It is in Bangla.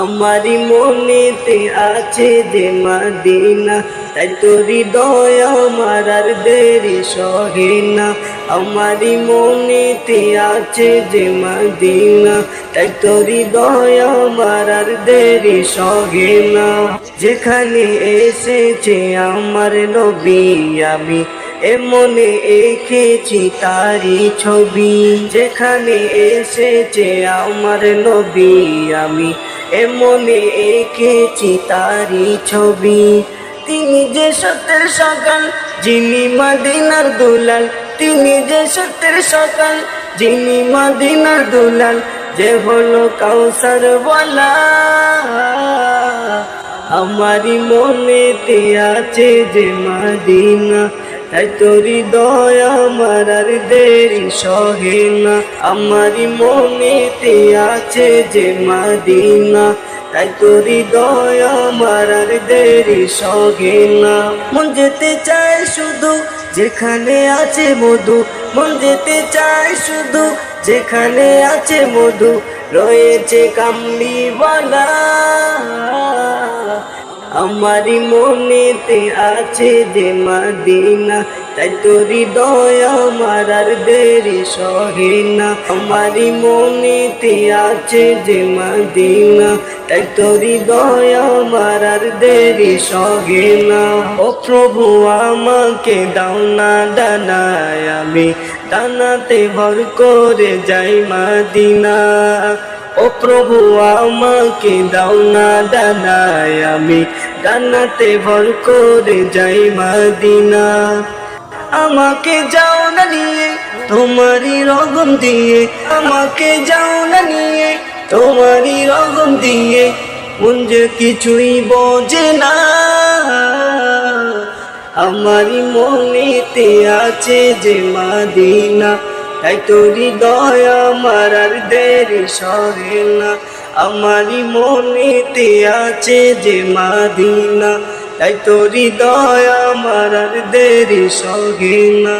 আমারি মনেতে আছে যে মাদিনা, তাই তোরি দয়া আমার আর দেরি সহে না। আমারি মনেতে আছে যে মাদিনা, তাই তোরি দয়া আমার আর দেরি সহে না। যেখানে এসেছে আমার নবী আমি, এমনে এঁকেছি তারি ছবি। যেখানে এসেছে আমার নবী আমি এমনে এঁকেছি তারি ছবি। তিনি যে সত্যের সকাল, যিনি মাদিনার দুলাল। তিনি যে সত্যের সকাল, যিনি মাদিনার দুলাল। যে হলো কাউসার বলা। আমারি মনেতে আছে যে মাদিনা তাই তোরি দয়া আমার আর দেরি সহে না। আমারি মনেতে আছে যে মাদিনা। তাই তোরি দয়া আমার আর দেরি সহে না। মন যেতে চায় শুধু যেখানে আছে মধু। মন যেতে চায় শুধু যেখানে আছে মধু। রয়েছে কামলি বলা আমারি মনেতে আছে যে মাদিনা, তাই তোরি দয়া আমার আর দেরি সহে না। আমারি মনেতে আছে যে মাদিনা, তাই তোরি দয়া আমার আর দেরি সহে না। ও প্রভু, আমাকে দাও না ডানায় আমি ডানাতে ভর করে যাই মাদিনা। ও প্রভু, আমাকে দাও না ডানায় আমি ডানাতে ভর করে যাই মাদিনা। আমাকে যাও না নিয়ে, তোমারই রগম দিয়ে। আমাকে যাও না নিয়ে, তোমারই রগম দিয়ে। মন যে কিছুই বোঝে না। আমারই মনেতে আছে যে মাদিনা। তাই তোরি দয়া আমার আর দেরি সরে না। আমারই মনেতে আছে যে মাদিনা। তাই তোরি দয়া আমার আর দেরি সগে না।